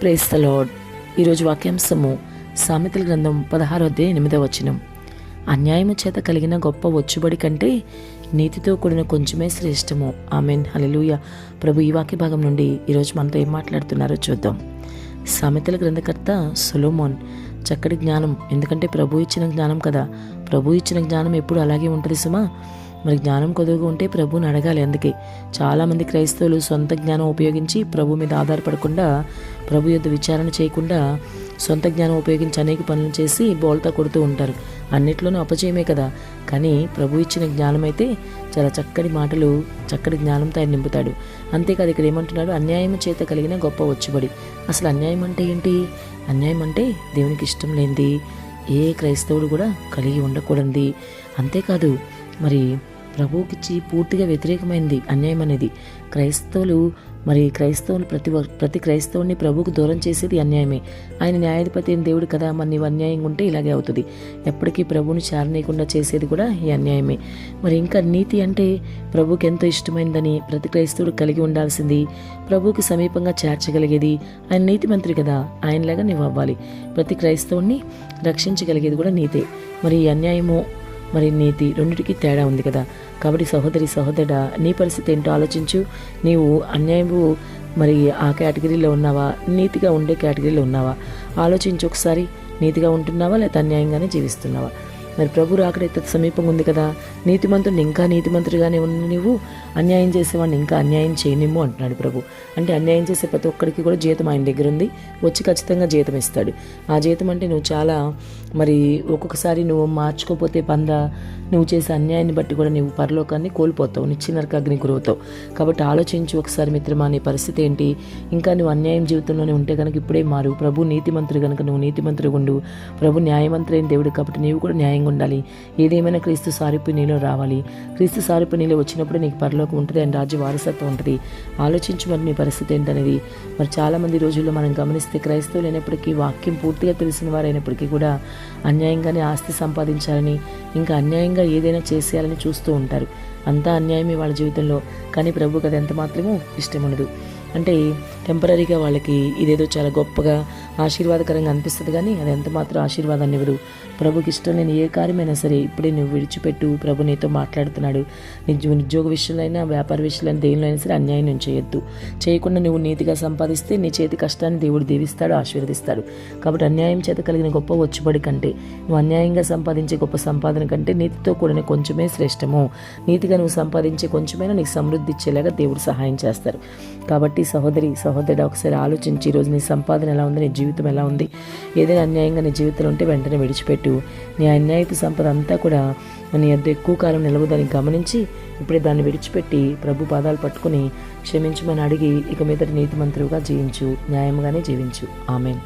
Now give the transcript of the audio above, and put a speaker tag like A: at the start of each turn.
A: Praise the ఈరోజు వాక్యాంశము సామెతల గ్రంథం పదహారో అధ్యాయం ఎనిమిదవ వచనం. అన్యాయము చేత కలిగిన గొప్ప వచ్చుబడి కంటే నీతితో కూడిన కొంచెమే శ్రేష్టము. ఆమెన్. హలలుయ ప్రభు ఈ వాక్య భాగం నుండి ఈరోజు మనతో ఏం మాట్లాడుతున్నారో చూద్దాం. సామెతల గ్రంథకర్త సొలోమోన్ చక్కటి జ్ఞానం. ఎందుకంటే ప్రభు ఇచ్చిన జ్ఞానం కదా. ప్రభు ఇచ్చిన జ్ఞానం ఎప్పుడు అలాగే ఉంటుంది సుమా? మరి జ్ఞానం కొద్దుగా ఉంటే ప్రభుని అడగాలి అందుకే. చాలామంది క్రైస్తవులు సొంత జ్ఞానం ఉపయోగించి ప్రభు మీద ఆధారపడకుండా ప్రభు యొక్క విచారణ చేయకుండా సొంత జ్ఞానం ఉపయోగించి అనేక పనులు చేసి బోల్తా కొడుతూ ఉంటారు. అన్నిట్లోనూ అపజయమే కదా. కానీ ప్రభు ఇచ్చిన జ్ఞానం అయితే చాలా చక్కటి మాటలు చక్కటి జ్ఞానంతో ఆయన నింపుతాడు. అంతేకాదు ఇక్కడ ఏమంటున్నాడు? అన్యాయం చేత కలిగిన గొప్ప వచ్చుబడి. అసలు అన్యాయం అంటే ఏంటి? అన్యాయం అంటే దేవునికి ఇష్టం లేనిది. ఏ క్రైస్తవుడు కూడా కలిగి ఉండకూడదు అంతేకాదు మరి ప్రభువుకిచ్చి పూర్తిగా వ్యతిరేకమైంది అన్యాయం అనేది క్రైస్తవులు మరి క్రైస్తవులు ప్రతి ప్రతి క్రైస్తవుని ప్రభువుకు దూరం చేసేది అన్యాయమే. ఆయన న్యాయాధిపతి అయిన దేవుడు కదా మరి నీవు అన్యాయంగా ఉంటే ఇలాగే అవుతుంది. ఎప్పటికీ ప్రభువుని చారనీయకుండా చేసేది కూడా ఈ అన్యాయమే. మరి ఇంకా నీతి అంటే ప్రభుకి ఎంతో ఇష్టమైందని ప్రతి క్రైస్తవుడు కలిగి ఉండాల్సింది ప్రభువుకి సమీపంగా చేర్చగలిగేది ఆయన నీతి మంత్రి కదా ఆయనలాగా నీవు అవ్వాలి. ప్రతి క్రైస్తవుని రక్షించగలిగేది కూడా నీతే. మరి ఈ అన్యాయము మరి నీతి రెండిటికి తేడా ఉంది కదా. కాబట్టి సహోదరి సహోదరుడా నీ పరిస్థితి ఏంటో ఆలోచించు. నీవు అన్యాయము మరి ఆ కేటగిరీలో ఉన్నావా? నీతిగా ఉండే కేటగిరీలో ఉన్నావా? ఆలోచించు ఒకసారి. నీతిగా ఉంటున్నావా? లేదా అన్యాయంగానే జీవిస్తున్నావా? మరి ప్రభు రాకడైతే సమీపంగా ఉంది కదా. నీతిమంతుడిని ఇంకా నీతిమంతుడిగానే ఉన్న నీవు అన్యాయం చేసేవాడిని ఇంకా అన్యాయం చేయనిమ్ము అంటున్నాడు ప్రభు. అంటే అన్యాయం చేసే ప్రతి ఒక్కడికి కూడా జీతం ఆయన దగ్గర ఉంది. వచ్చి ఖచ్చితంగా జీతం ఇస్తాడు. ఆ జీతం అంటే నువ్వు చాలా మరి ఒక్కొక్కసారి నువ్వు మార్చుకోపోతే పంద? నువ్వు చేసే అన్యాయాన్ని బట్టి కూడా నువ్వు పరలోకాన్ని కోల్పోతావు. నిచ్చిన నరకాగ్ని గురవుతావు. కాబట్టి ఆలోచించు ఒకసారి మిత్రమా నీ పరిస్థితి ఏంటి? ఇంకా నువ్వు అన్యాయం జీవితంలోనే ఉంటే కనుక ఇప్పుడే మారు. ప్రభు నీతిమంతుడు కనుక నువ్వు నీతిమంతుడు ఉండు. ప్రభు న్యాయమంత్రి అయిన దేవుడు కాబట్టి నీవు కూడా న్యాయం న్యాయంగా ఉండాలి? ఏదేమైనా క్రీస్తు సారిపి నీలో రావాలి. క్రీస్తు సారిపి నీలో వచ్చినప్పుడు నీకు పరలోకం ఉంటుంది అని రాజ్య వారసత్వం ఉంటుంది. ఆలోచించు మరి మీ పరిస్థితి ఏంటనేది. మరి చాలామంది రోజుల్లో మనం గమనిస్తే క్రైస్తవులు అయినప్పటికీ వాక్యం పూర్తిగా తెలిసిన వారైనప్పటికీ కూడా అన్యాయంగానే ఆస్తి సంపాదించాలని ఇంకా అన్యాయంగా ఏదైనా చేసేయాలని చూస్తూ ఉంటారు. అంతా అన్యాయమే వాళ్ళ జీవితంలో. కానీ ప్రభుకి అది ఎంత మాత్రమూ ఇష్టం ఉండదు అంటే టెంపరీగా వాళ్ళకి ఇదేదో చాలా గొప్పగా ఆశీర్వాదకరంగా అనిపిస్తుంది కానీ అది ఎంత మాత్రం ఆశీర్వాదాన్ని ఇవ్వదు. ప్రభుకి ఇష్టం లేని ఏ కార్యమైనా సరే ఇప్పుడే నువ్వు విడిచిపెట్టు. ప్రభు నీతో మాట్లాడుతున్నాడు. నిజ జీ- ఉద్యోగ విషయంలో అయినా వ్యాపార విషయంలో దేనిలో అయినా సరే అన్యాయం నేను చేయొద్దు. చేయకుండా నువ్వు నీతిగా సంపాదిస్తే నీ చేతి కష్టాన్ని దేవుడు దీవిస్తాడు ఆశీర్వదిస్తాడు. కాబట్టి అన్యాయం చేత కలిగిన గొప్ప వచ్చుబడి కంటే నువ్వు అన్యాయంగా సంపాదించే గొప్ప సంపాదన కంటే నీతితో కూడిన కొంచెమే శ్రేష్టము. నీతిగా నువ్వు సంపాదించే కొంచెమైనా నీకు సమృద్ధి ఇచ్చేలాగా దేవుడు సహాయం చేస్తారు. కాబట్టి సహోదరి సహోదరుడు ఒకసారి ఆలోచించి ఈరోజు నీ సంపాదన ఎలా ఉంది నీ జీవితం ఎలా ఉంది? ఏదైనా అన్యాయంగా నీ జీవితంలో ఉంటే వెంటనే విడిచిపెట్టు. నీ అన్యాయపు సంపద అంతా కూడా నీ అద్దె ఎక్కువ కాలం నిలవదని గమనించి ఇప్పుడే దాన్ని విడిచిపెట్టి ప్రభు పాదాలు పట్టుకుని క్షమించమని అడిగి ఇక మీద నీతిమంతులుగా జీవించు. న్యాయంగానే జీవించు. ఆమెన్.